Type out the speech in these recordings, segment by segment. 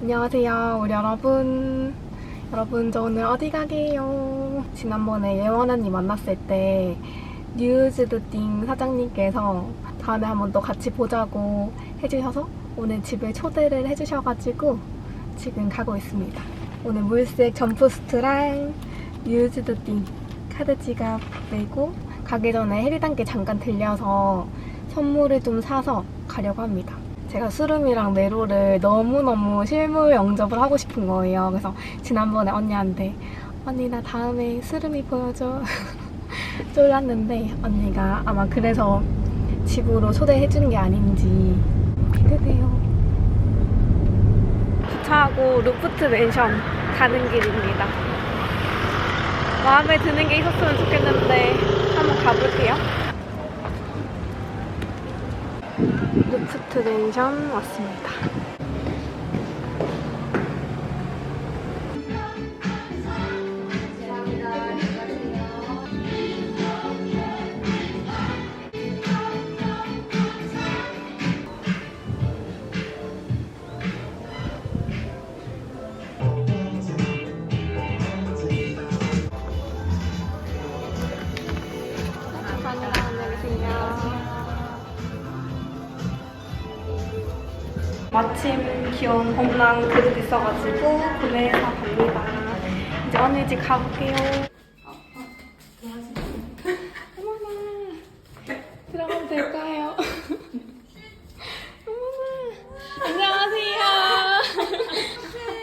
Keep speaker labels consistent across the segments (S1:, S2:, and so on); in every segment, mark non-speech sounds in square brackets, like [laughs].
S1: 안녕하세요, 우리 여러분. 여러분, 저 오늘 어디 가게요? 지난번에 예원 언니 만났을 때 뉴즈드띵 사장님께서 다음에 한번 또 같이 보자고 해주셔서 오늘 집에 초대를 해주셔가지고 지금 가고 있습니다. 오늘 물색 점프스트랑 뉴즈드띵 카드 지갑 내고 가기 전에 해리단께 잠깐 들려서 선물을 좀 사서 가려고 합니다. 제가 수름이랑 메로를 너무너무 실물 영접을 하고 싶은 거예요. 그래서 지난번에 언니한테 언니 나 다음에 수름이 보여줘. [laughs] 쫄랐는데 언니가 아마 그래서 집으로 초대해 주는 게 아닌지 기대돼요. 주차하고 루프트 맨션 가는 길입니다. 마음에 드는 게 있었으면 좋겠는데 한번 가볼게요. 루프 트 맨션 왔습니다. 귀여운 봄랑 그릇 있어가지고 구매해서 갑니다. 이제 언니 집 가볼게요. 어머나. 들어가면 될까요? 어머나. 안녕하세요.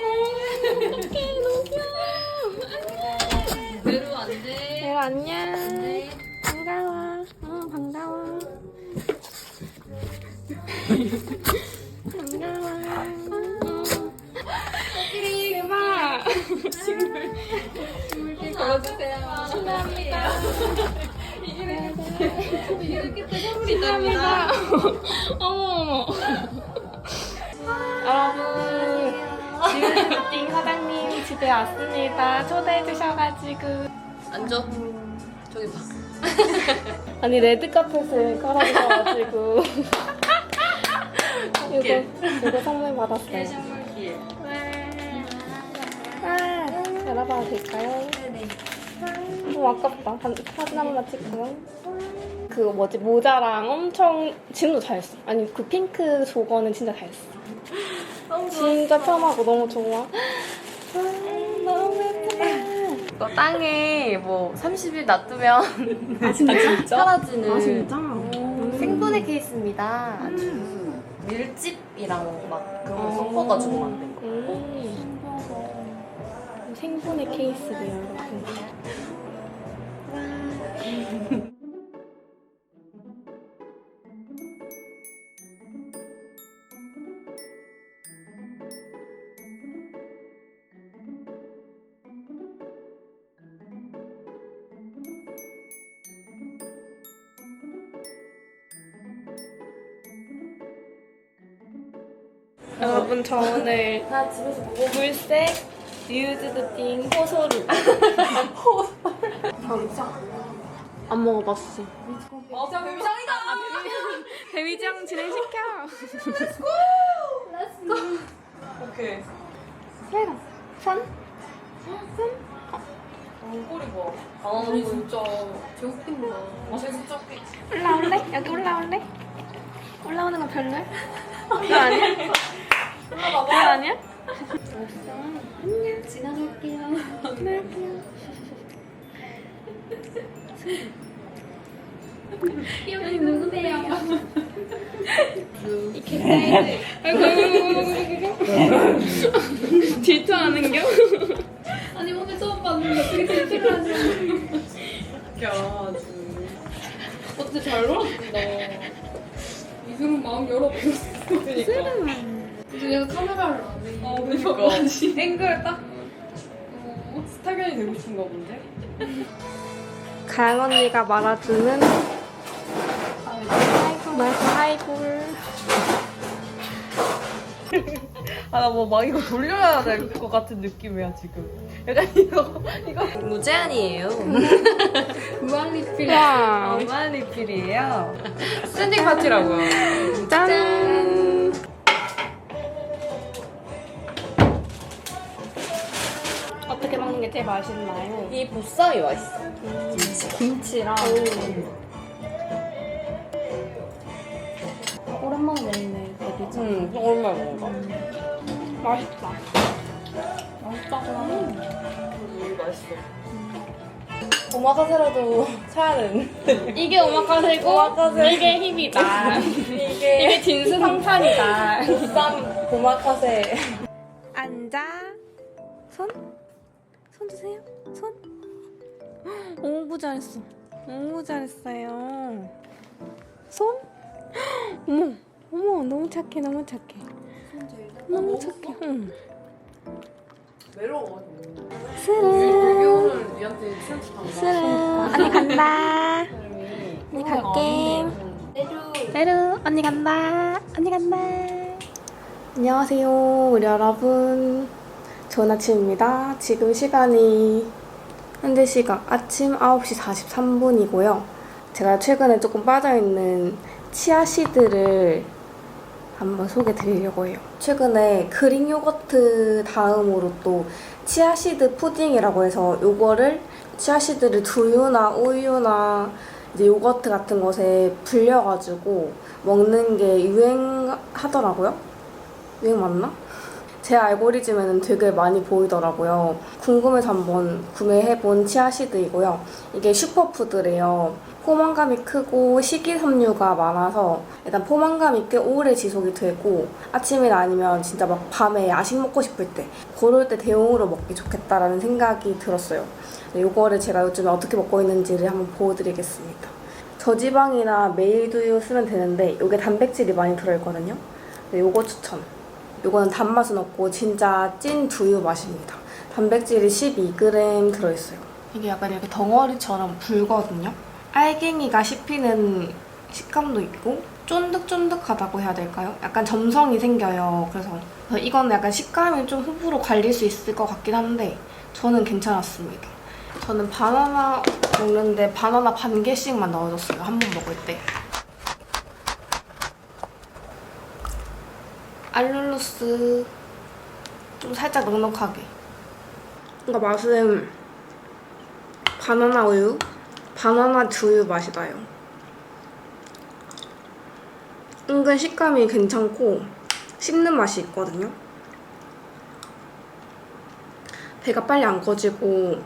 S1: 어머, 어떡해. 너무 귀여워.
S2: 외로 안 돼.
S1: 네, 안녕. 반가워. 어, 반가워. 반가워. [laughs]
S2: 이렇게 걸어주세요.
S1: 감사합니다.
S2: 이렇게 또 선물이. 있답니다.
S1: 어머, 어머. 여러분, 지은띵 사장님 집에 왔습니다. 초대해 주셔가지고.
S2: 앉아. 저기 봐.
S1: 아니, 레드 카펫을 깔아주셔가지고. [laughs] 이거. 이거 선물 받았어요.
S2: 선물 기회.
S1: 아, 열어봐도 될까요? 너무 아깝다. 한- 사진 한 번만 찍고요. 그 뭐지 모자랑 엄청 지금도 잘했어. 아니 그 핑크 조거는 진짜 잘했어.
S2: 너무
S1: 진짜 편하고 너무 좋아. 아, 너무 예쁘다.
S2: 이거 땅에 뭐 30일 놔두면
S1: 아 진짜? [laughs]
S2: 사라지는
S1: 아 진짜?
S2: 생분해 케이스입니다. 아주 밀집이랑 막 그런 거
S1: 어.
S2: 섞어가지고 만든 거.
S1: 음. 생분해 케이스래요 여러분. 여러분 저 오늘
S2: 나 집에서 보고
S1: 물색? 뉴즈드 띵 호소루. [laughs] 진짜 안 먹어봤어
S2: 어, 뱀장이다.
S1: 데뷔장 진행시켜
S2: 오케이.
S1: 세라 선?
S2: 꼬리 봐. 아, 니 진짜 제웃긴다. 아, 진짜 웃기.
S1: 올라올래? 여기 올라올래? 올라오는 거 별로야? [laughs] 그거 아니야? 그거 아니야?
S2: 안녕. 지나갈게요.
S1: 안녕하세요
S2: 여기 누구세요?
S1: 이렇게 사이즈 아이고 아이고 질투하는 겨?
S2: 아니 오늘 처음 봤는데 어떻게 질투를 하시는
S3: 웃겨 아주
S2: 어째 잘 놀았다. 이승은 마음 열어보셨어.
S3: 그니까
S2: 이제 내가 카메라를 안 해.
S3: 어 그니까 앵글 딱 어, 스타견이 되고 싶은가 본데
S1: 가연 언니가 말아주는 말고 하이볼. [laughs]
S3: 아 나 뭐 막 이거 돌려야 될 것 같은 느낌이야 지금. 약간 이거 이거.
S2: 무제한이에요. 무한 리필.
S1: 와
S3: 엄마 리필이에요? 스탠딩 파티라고요.
S1: 짠 게 제일 맛있나요?
S3: 이 보쌈이 맛있어.
S1: 김치랑 오랜만에 먹네 데뷔
S3: 응, 오랜만에 먹어봐.
S1: 맛있다 맛있다
S3: 음, 맛있어. 오마카세라도 사야는
S1: 이게 오마카세고
S3: 오마카세.
S1: 이게 힘이다 [laughs]
S3: 이게
S1: 이게 진수성찬이다
S3: 보쌈 오마카세.
S1: 앉아 손? 손 주세요. 손. 너무 잘했어. 너무 잘했어요. 손? 어머 어머 너무 착해 너무 착해. 너무 착해. 응.
S3: 외로워.
S1: 스르
S3: 오늘 니한테 시원치
S1: 스르 언니 간다. 언니 갈게. 베루 언니 간다. 언니 간다. 안녕하세요 우리 여러분 좋은 아침입니다 지금 시간이 현재 시각 아침 9시 43분이고요 제가 최근에 조금 빠져있는 치아시드를 한번 소개 드리려고 해요 최근에 그릭 요거트 다음으로 또 치아시드 푸딩이라고 해서 요거를 치아시드를 두유나 우유나 이제 요거트 같은 것에 불려가지고 먹는 게 유행하더라고요. 유행 맞나? 제 알고리즘에는 되게 많이 보이더라고요. 궁금해서 한번 구매해본 치아시드이고요. 이게 슈퍼푸드래요. 포만감이 크고 식이섬유가 많아서 일단 포만감이 꽤 오래 지속이 되고 아침이나 아니면 진짜 막 밤에 야식 먹고 싶을 때 그럴 때 대용으로 먹기 좋겠다라는 생각이 들었어요. 이거를 제가 요즘에 어떻게 먹고 있는지를 한번 보여드리겠습니다. 저지방이나 메일두유 쓰면 되는데 이게 단백질이 많이 들어있거든요. 네, 요거 추천. 요거는 단맛은 없고 진짜 찐 두유 맛입니다. 단백질이 12g 들어있어요. 이게 약간 이렇게 덩어리처럼 불거든요. 알갱이가 씹히는 식감도 있고 쫀득쫀득하다고 해야 될까요? 약간 점성이 생겨요. 그래서 이거는 약간 식감이 좀 호불호 갈릴 수 있을 것 같긴 한데 저는 괜찮았습니다. 저는 바나나 먹는데 바나나 반 개씩만 넣어줬어요. 한 번 먹을 때. 알룰로스 좀 살짝 넉넉하게. 뭔가 맛은 바나나 우유, 바나나 두유 맛이 나요. 은근 식감이 괜찮고 씹는 맛이 있거든요. 배가 빨리 안 꺼지고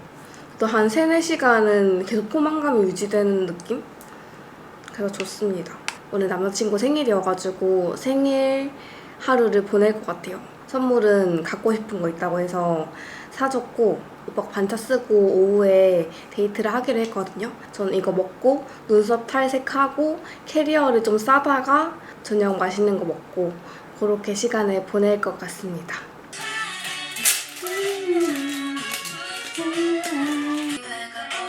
S1: 또 한 3, 4시간은 계속 포만감이 유지되는 느낌? 그래서 좋습니다. 오늘 남자친구 생일이어가지고 생일 하루를 보낼 것 같아요. 선물은 갖고 싶은 거 있다고 해서 사줬고 오빠 반차 쓰고 오후에 데이트를 하기로 했거든요. 저는 이거 먹고 눈썹 탈색하고 캐리어를 좀 싸다가 저녁 맛있는 거 먹고 그렇게 시간을 보낼 것 같습니다.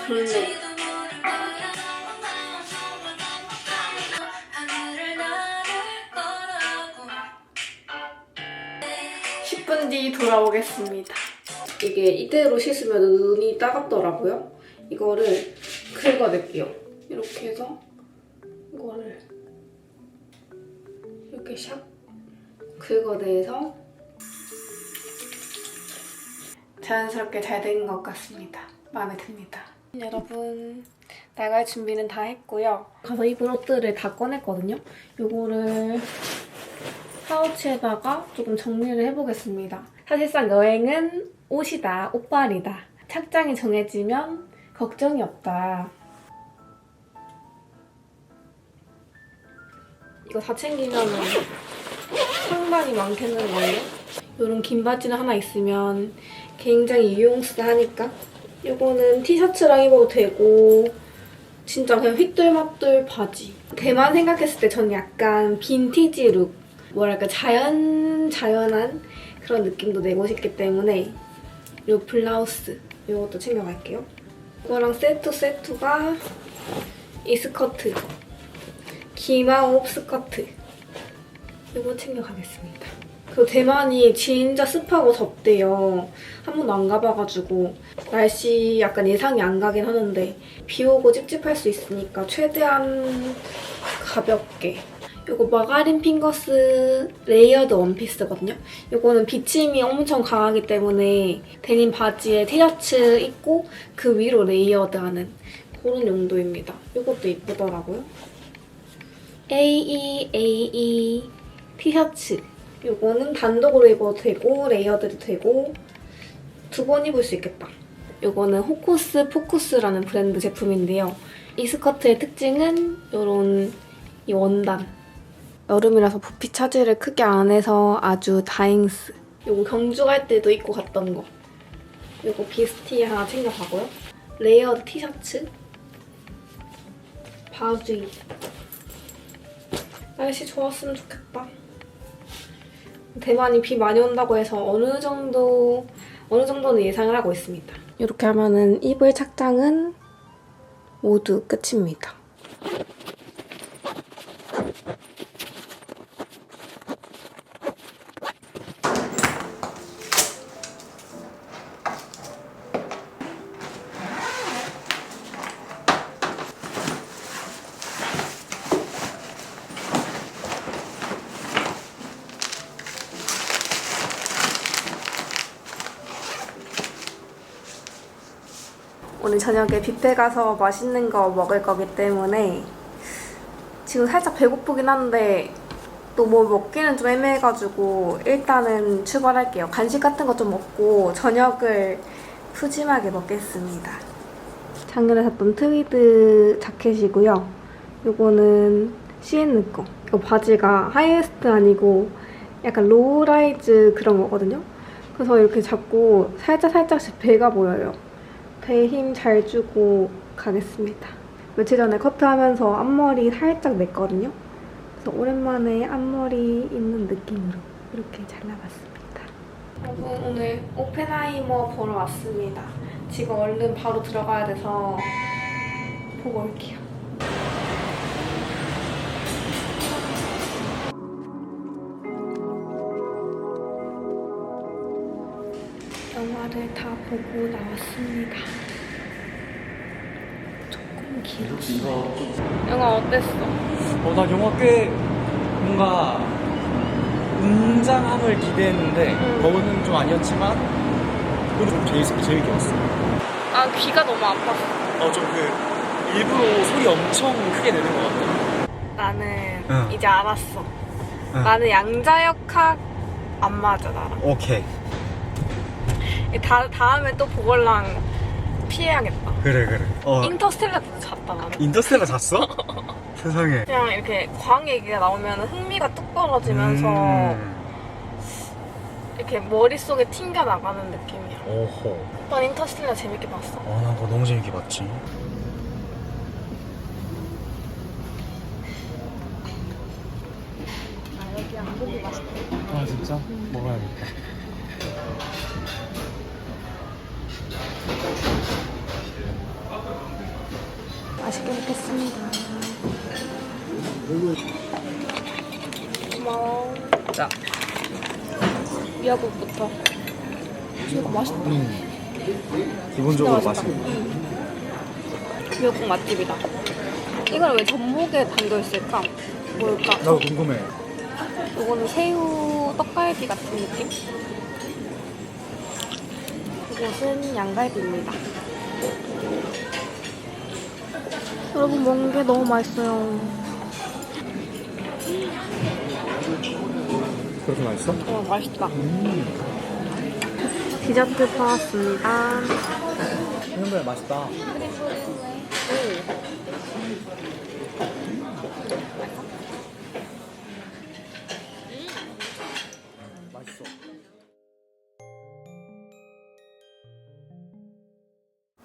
S1: 좋네. 돌아오겠습니다. 이게 이대로 씻으면 눈이 따갑더라고요. 이거를 긁어낼게요. 이렇게 해서 이거를 이렇게 샥 긁어내서 자연스럽게 잘 된 것 같습니다. 마음에 듭니다. 여러분 나갈 준비는 다 했고요. 가서 입은 옷들을 다 꺼냈거든요. 요거를 파우치에다가 조금 정리를 해보겠습니다. 사실상 여행은 옷이다, 옷빨이다. 착장이 정해지면 걱정이 없다. 이거 다 챙기면 상당히 많겠는걸요? 이런 긴 바지는 하나 있으면 굉장히 유용수하니까 이거는 티셔츠랑 입어도 되고 진짜 그냥 휘뚤마뚤 바지. 대만 생각했을 때 저는 약간 빈티지 룩 뭐랄까 자연 자연한 그런 느낌도 내고 싶기 때문에 이 블라우스 이것도 챙겨갈게요. 이거랑 세트 세트가 이 스커트 기마옵 스커트 이거 챙겨가겠습니다. 그 대만이 진짜 습하고 덥대요. 한 번도 안 가봐가지고 날씨 약간 예상이 안 가긴 하는데 비 오고 찝찝할 수 있으니까 최대한 가볍게 이거 마가린 핑거스 레이어드 원피스거든요. 이거는 비침이 엄청 강하기 때문에 데님 바지에 티셔츠 입고 그 위로 레이어드하는 그런 용도입니다. 이것도 이쁘더라고요. AEAE 티셔츠. 이거는 단독으로 입어도 되고 레이어드도 되고 두 번 입을 수 있겠다. 이거는 호코스 포쿠스라는 브랜드 제품인데요. 이 스커트의 특징은 이런 이 원단. 여름이라서 부피 차지를 크게 안 해서 아주 다행스. 이거 경주 갈 때도 입고 갔던 거. 이거 비스티 하나 챙겨가고요. 레이어드 티셔츠. 바지. 날씨 좋았으면 좋겠다. 대만이 비 많이 온다고 해서 어느 정도 어느 정도는 예상을 하고 있습니다. 이렇게 하면은 입을 착장은 모두 끝입니다. 저녁에 뷔페 가서 맛있는 거 먹을 거기 때문에 지금 살짝 배고프긴 한데 또 뭐 먹기는 좀 애매해가지고 일단은 출발할게요. 간식 같은 거 좀 먹고 저녁을 푸짐하게 먹겠습니다. 작년에 샀던 트위드 자켓이고요. 요거는 시엔느 거. 이거 바지가 하이웨스트 아니고 약간 로우라이즈 그런 거거든요. 그래서 이렇게 잡고 살짝 살짝씩 배가 보여요. 배에 힘 잘 주고 가겠습니다. 며칠 전에 커트하면서 앞머리 살짝 냈거든요. 그래서 오랜만에 앞머리 있는 느낌으로 이렇게 잘라봤습니다. 여러분 오늘 오펜하이머 보러 왔습니다. 지금 얼른 바로 들어가야 돼서 보고 올게요. 왔습니다. 조금 길었어. 영화 어땠어?
S4: 어, 나 영화 꽤 뭔가 웅장함을 기대했는데
S1: 응.
S4: 거는 좀 아니었지만 그래도 좀 재밌, 재밌게 봤어.
S1: 아 귀가 너무 아팠어.
S4: 어, 좀 그 일부러 소리 엄청 크게 내는 것 같아.
S1: 나는
S4: 응.
S1: 이제 알았어.
S4: 응.
S1: 나는 양자역학 안 맞아 나랑.
S4: 오케이.
S1: 다 다음에 또 보걸랑 피해야겠다.
S4: 그래, 그래. 어,
S1: 인터스텔라도 잤다 나는.
S4: 인터스텔라 [laughs] 잤어? 세상에.
S1: 그냥 이렇게 과학 얘기가 나오면 흥미가 뚝 떨어지면서
S4: 음.
S1: 이렇게 머릿속에 튕겨 나가는 느낌이야.
S4: 오호.
S1: 난 인터스텔라 재밌게 봤어.
S4: 어, 나 그거 너무 재밌게 봤지. 아, 진짜? 먹어야겠다.
S1: 맛있게 먹겠습니다. 고마워.
S3: 자.
S1: 미역국부터. 이거 맛있다.
S4: 음. 기본적으로
S1: 맛있다.
S4: 맛있네.
S1: 미역국 맛집이다. 이걸 왜 전복에 담겨 있을까? 뭘까?
S4: 나도 궁금해.
S1: 이거는 새우 떡갈비 같은 느낌? 이것은 양갈비입니다. 여러분 먹는 게 너무 맛있어요.
S4: 그렇게 맛있어?
S1: 어, 맛있다. 디저트 사왔습니다.
S4: 생각보다 맛있다.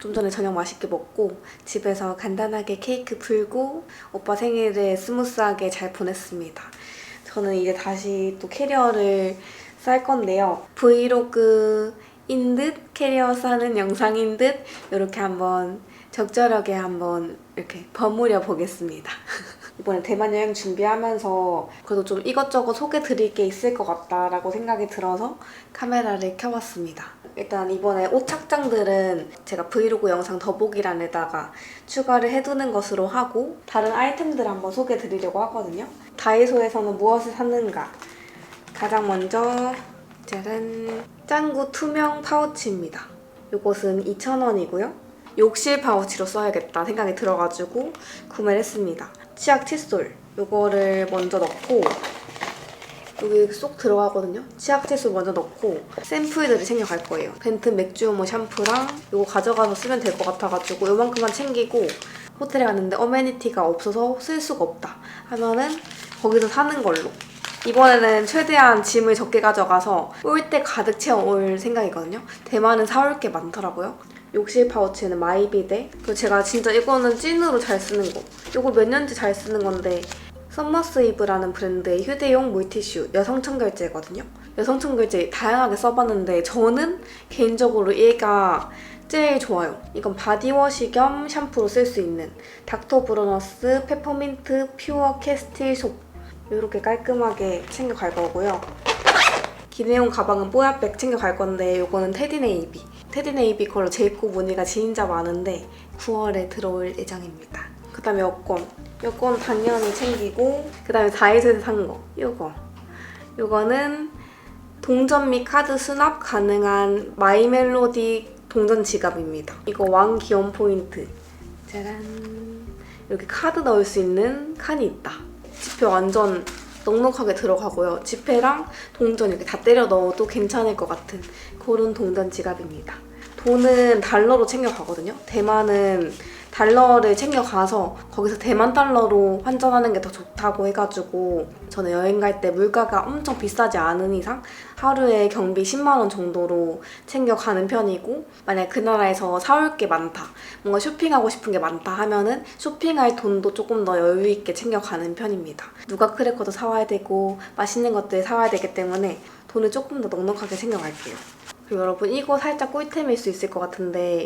S1: 좀 전에 저녁 맛있게 먹고 집에서 간단하게 케이크 풀고 오빠 생일을 스무스하게 잘 보냈습니다. 저는 이제 다시 또 캐리어를 쌀 건데요. 브이로그인 듯 캐리어 싸는 영상인 듯 이렇게 한번 적절하게 한번 이렇게 버무려 보겠습니다. [laughs] 이번에 대만 여행 준비하면서 그래도 좀 이것저것 소개 드릴 게 있을 것 같다라고 생각이 들어서 카메라를 켜봤습니다. 일단 이번에 옷 착장들은 제가 브이로그 영상 더보기란에다가 추가를 해두는 것으로 하고 다른 아이템들 한번 소개해 드리려고 하거든요. 다이소에서는 무엇을 샀는가? 가장 먼저 짜란 짱구 투명 파우치입니다. 이것은 2,000원이고요. 욕실 파우치로 써야겠다 생각이 들어가지고 구매를 했습니다. 치약 칫솔 이거를 먼저 넣고 여기 쏙 들어가거든요. 치약 칫솔 먼저 넣고 샘플들을 챙겨갈 거예요. 벤튼 맥주효모 샴푸랑 이거 가져가서 쓰면 될 것 같아가지고 요만큼만 챙기고 호텔에 갔는데 어메니티가 없어서 쓸 수가 없다 하면은 거기서 사는 걸로 이번에는 최대한 짐을 적게 가져가서 올 때 가득 채워올 생각이거든요. 대만은 사올 게 많더라고요. 욕실 파우치는 마이비데 그리고 제가 진짜 이거는 찐으로 잘 쓰는 거 이거 몇 년째 잘 쓰는 건데 썸머스이브라는 브랜드의 휴대용 물티슈 여성 청결제거든요. 여성 청결제 다양하게 써봤는데 저는 개인적으로 얘가 제일 좋아요. 이건 바디워시 겸 샴푸로 쓸 수 있는 닥터 브로너스 페퍼민트 퓨어 캐스틸 소 이렇게 깔끔하게 챙겨갈 거고요. 기내용 가방은 뽀야백 챙겨갈 건데 이거는 테디네이비. 테디네이비 컬러 제입고 무늬가 진짜 많은데 9월에 들어올 예정입니다. 그 다음에 여권. 여권 당연히 챙기고 그 다음에 다이소에서 산 거. 이거. 이거는 동전 및 카드 수납 가능한 마이멜로디 동전 지갑입니다. 이거 왕 귀염 포인트. 짜란. 이렇게 카드 넣을 수 있는 칸이 있다. 지폐 완전 넉넉하게 들어가고요. 지폐랑 동전 이렇게 다 때려 넣어도 괜찮을 것 같은 그런 동전 지갑입니다. 돈은 달러로 챙겨가거든요. 대만은 달러를 챙겨가서 거기서 대만 달러로 환전하는 게 더 좋다고 해가지고 저는 여행 갈 때 물가가 엄청 비싸지 않은 이상 하루에 경비 10만 원 정도로 챙겨가는 편이고 만약 그 나라에서 사올 게 많다 뭔가 쇼핑하고 싶은 게 많다 하면은 쇼핑할 돈도 조금 더 여유 있게 챙겨가는 편입니다. 누가 크래커도 사와야 되고 맛있는 것들 사와야 되기 때문에 돈을 조금 더 넉넉하게 챙겨갈게요. 그리고 여러분 이거 살짝 꿀템일 수 있을 것 같은데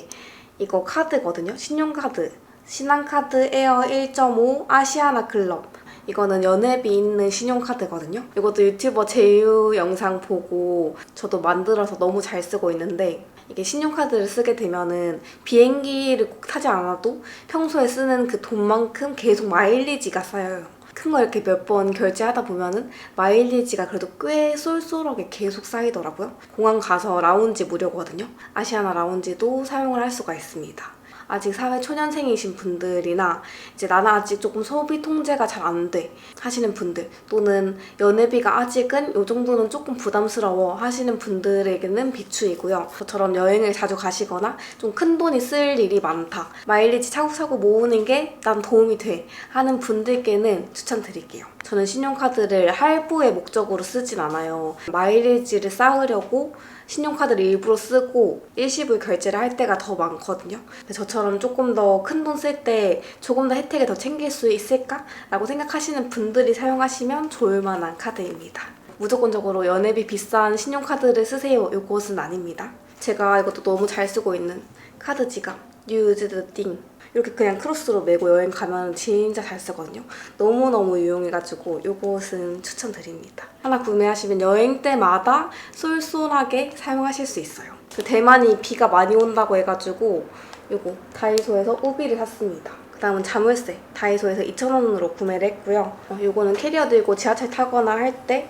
S1: 이거 카드거든요. 신용카드. 신한카드 에어 1.5 아시아나 클럽. 이거는 연회비 있는 신용카드거든요. 이것도 유튜버 제휴 영상 보고 저도 만들어서 너무 잘 쓰고 있는데 이게 신용카드를 쓰게 되면은 비행기를 꼭 타지 않아도 평소에 쓰는 그 돈만큼 계속 마일리지가 쌓여요. 큰 거 이렇게 몇 번 결제하다 보면은 마일리지가 그래도 꽤 쏠쏠하게 계속 쌓이더라고요. 공항 가서 라운지 무료거든요. 아시아나 라운지도 사용을 할 수가 있습니다. 아직 사회 초년생이신 분들이나 이제 나는 아직 조금 소비 통제가 잘 안 돼 하시는 분들 또는 연회비가 아직은 이 정도는 조금 부담스러워 하시는 분들에게는 비추이고요. 저처럼 여행을 자주 가시거나 좀 큰 돈이 쓸 일이 많다. 마일리지 차곡차곡 모으는 게 난 도움이 돼 하는 분들께는 추천드릴게요. 저는 신용카드를 할부의 목적으로 쓰진 않아요. 마일리지를 쌓으려고 신용카드를 일부러 쓰고 일시불 결제를 할 때가 더 많거든요. 저처럼 조금 더 큰 돈 쓸 때 조금 더 혜택을 더 챙길 수 있을까? 라고 생각하시는 분들이 사용하시면 좋을 만한 카드입니다. 무조건적으로 연회비 비싼 신용카드를 쓰세요. 요것은 아닙니다. 제가 이것도 너무 잘 쓰고 있는 카드 지갑 유즈드 띵 이렇게 그냥 크로스로 메고 여행 가면 진짜 잘 쓰거든요. 너무너무 유용해가지고 요것은 추천드립니다. 하나 구매하시면 여행 때마다 쏠쏠하게 사용하실 수 있어요. 그 대만이 비가 많이 온다고 해가지고 요거 다이소에서 우비를 샀습니다. 그 다음은 자물쇠 다이소에서 2,000원으로 구매를 했고요. 어, 요거는 캐리어 들고 지하철 타거나 할 때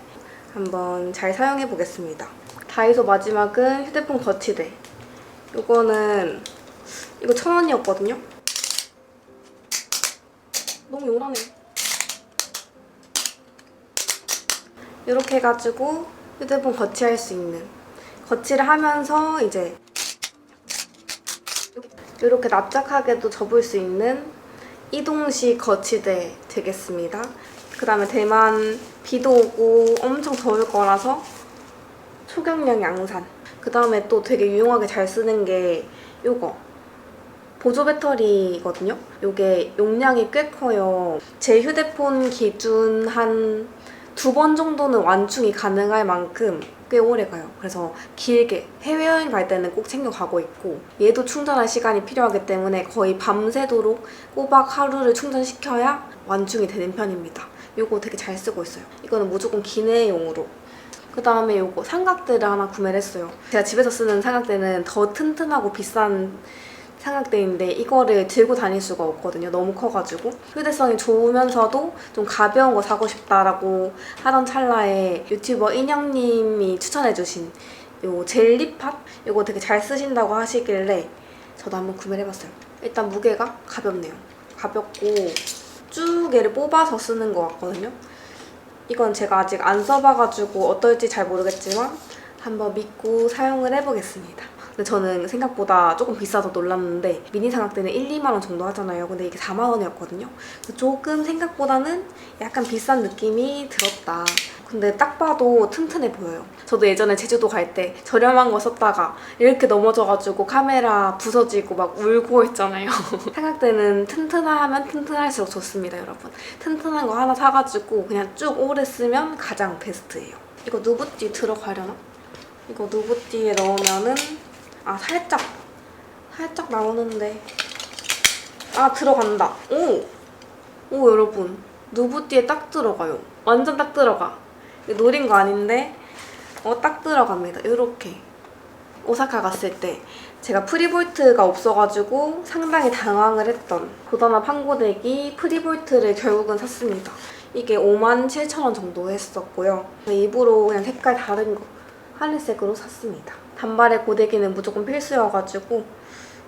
S1: 한번 잘 사용해 보겠습니다. 다이소 마지막은 휴대폰 거치대. 요거는 이거 1,000원이었거든요. 너무 요란해. 이렇게 해가지고 휴대폰 거치할 수 있는 거치를 하면서 이제 이렇게 납작하게도 접을 수 있는 이동식 거치대 되겠습니다. 그 다음에 대만 비도 오고 엄청 더울 거라서 초경량 양산. 그 다음에 또 되게 유용하게 잘 쓰는 게 요거. 보조 배터리거든요. 이게 용량이 꽤 커요. 제 휴대폰 기준 한 두 번 정도는 완충이 가능할 만큼 꽤 오래 가요. 그래서 길게 해외여행 갈 때는 꼭 챙겨가고 있고 얘도 충전할 시간이 필요하기 때문에 거의 밤새도록 꼬박 하루를 충전시켜야 완충이 되는 편입니다. 이거 되게 잘 쓰고 있어요. 이거는 무조건 기내용으로 그 다음에 요거 삼각대를 하나 구매를 했어요. 제가 집에서 쓰는 삼각대는 더 튼튼하고 비싼 삼각대인데 이거를 들고 다닐 수가 없거든요. 너무 커가지고 휴대성이 좋으면서도 좀 가벼운 거 사고 싶다라고 하던 찰나에 유튜버 인형님이 추천해주신 요 젤리팟 이거 되게 잘 쓰신다고 하시길래 저도 한번 구매를 해봤어요. 일단 무게가 가볍네요. 가볍고 쭉 얘를 뽑아서 쓰는 것 같거든요. 이건 제가 아직 안 써봐가지고 어떨지 잘 모르겠지만 한번 믿고 사용을 해보겠습니다. 근데 저는 생각보다 조금 비싸서 놀랐는데 미니 삼각대는 1, 2만 원 정도 하잖아요. 근데 이게 4만 원이었거든요. 조금 생각보다는 약간 비싼 느낌이 들었다. 근데 딱 봐도 튼튼해 보여요. 저도 예전에 제주도 갈 때 저렴한 거 썼다가 이렇게 넘어져가지고 카메라 부서지고 막 울고 했잖아요. [laughs] 삼각대는 튼튼하면 튼튼할수록 좋습니다, 여러분. 튼튼한 거 하나 사가지고 그냥 쭉 오래 쓰면 가장 베스트예요. 이거 누브띠 들어가려나? 이거 누브띠에 넣으면은 아 살짝 살짝 나오는데 아 들어간다. 오! 오 여러분 누브띠에 딱 들어가요. 완전 딱 들어가. 노린 거 아닌데 어 딱 들어갑니다. 이렇게 오사카 갔을 때 제가 프리볼트가 없어가지고 상당히 당황을 했던 고단합 한고데기 프리볼트를 결국은 샀습니다. 이게 5만 7천 원 정도 했었고요. 입으로 그냥 색깔 다른 거 하늘색으로 샀습니다. 단발의 고데기는 무조건 필수여가지고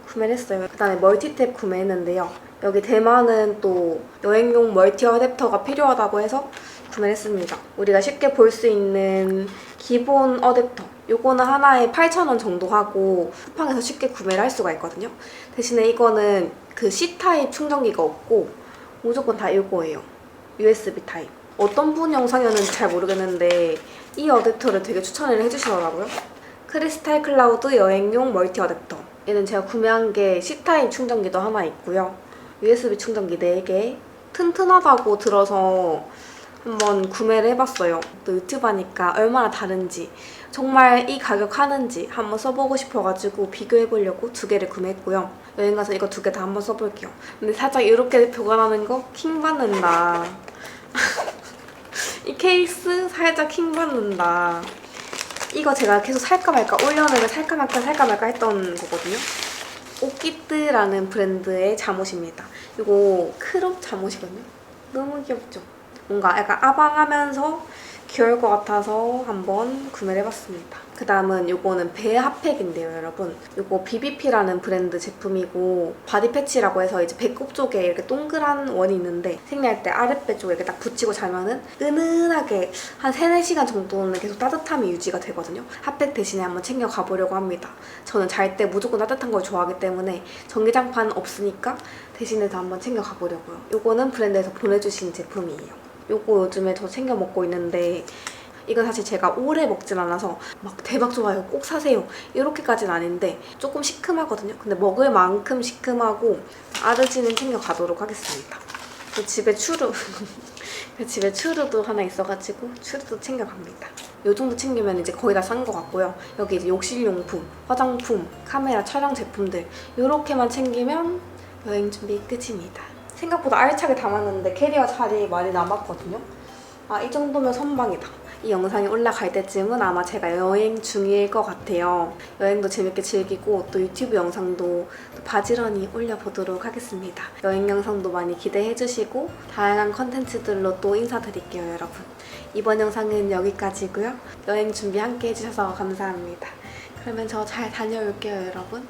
S1: 구매를 했어요. 그 다음에 멀티탭 구매했는데요. 여기 대만은 또 여행용 멀티 어댑터가 필요하다고 해서 구매를 했습니다. 우리가 쉽게 볼 수 있는 기본 어댑터. 요거는 하나에 8,000원 정도 하고 쿠팡에서 쉽게 구매를 할 수가 있거든요. 대신에 이거는 그 C타입 충전기가 없고 무조건 다 이거예요. USB 타입. 어떤 분 영상이었는지 잘 모르겠는데 이 어댑터를 되게 추천을 해주시더라고요. 크리스탈 클라우드 여행용 멀티 어댑터. 얘는 제가 구매한 게 C타입 충전기도 하나 있고요. USB 충전기 4개. 튼튼하다고 들어서 한번 구매를 해봤어요. 또 유튜브 하니까 얼마나 다른지 정말 이 가격 하는지 한번 써보고 싶어가지고 비교해보려고 두 개를 구매했고요. 여행 가서 이거 두 개 다 한번 써볼게요. 근데 살짝 이렇게 교환하는 거 킹 받는다. [laughs] 이 케이스 살짝 킹 받는다. 이거 제가 계속 살까 말까 올려놓으면 살까 말까 살까 말까 했던 거거든요. 오키트라는 브랜드의 잠옷입니다. 이거 크롭 잠옷이거든요. 너무 귀엽죠? 뭔가 약간 아방하면서 귀여울 것 같아서 한번 구매를 해봤습니다. 그 다음은 이거는 배 핫팩인데요, 여러분. 이거 BBP라는 브랜드 제품이고 바디 패치라고 해서 이제 배꼽 쪽에 이렇게 동그란 원이 있는데 생리할 때 아랫배 쪽에 이렇게 딱 붙이고 자면은 은은하게 한 3, 4시간 정도는 계속 따뜻함이 유지가 되거든요. 핫팩 대신에 한번 챙겨 가보려고 합니다. 저는 잘 때 무조건 따뜻한 걸 좋아하기 때문에 전기장판 없으니까 대신해서 한번 챙겨 가보려고요. 이거는 브랜드에서 보내주신 제품이에요. 요거 요즘에 저 챙겨 먹고 있는데 이건 사실 제가 오래 먹진 않아서 막 대박 좋아요 꼭 사세요. 이렇게까지는 아닌데 조금 시큼하거든요. 근데 먹을 만큼 시큼하고 아르지는 챙겨 가도록 하겠습니다. 그 집에 추루 [laughs] 그 집에 추루도 하나 있어가지고 추루도 챙겨갑니다. 요 정도 챙기면 이제 거의 다 산 것 같고요. 여기 이제 욕실용품, 화장품, 카메라, 촬영 제품들 요렇게만 챙기면 여행 준비 끝입니다. 생각보다 알차게 담았는데 캐리어 자리 많이 남았거든요. 아, 이 정도면 선방이다. 이 영상이 올라갈 때쯤은 아마 제가 여행 중일 것 같아요. 여행도 재밌게 즐기고 또 유튜브 영상도 또 바지런히 올려보도록 하겠습니다. 여행 영상도 많이 기대해주시고 다양한 컨텐츠들로 또 인사드릴게요, 여러분. 이번 영상은 여기까지고요. 여행 준비 함께 해주셔서 감사합니다. 그러면 저 잘 다녀올게요, 여러분.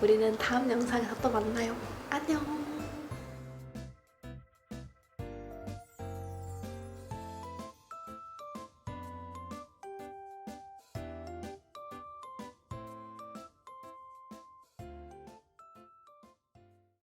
S1: 우리는 다음 영상에서 또 만나요. 안녕.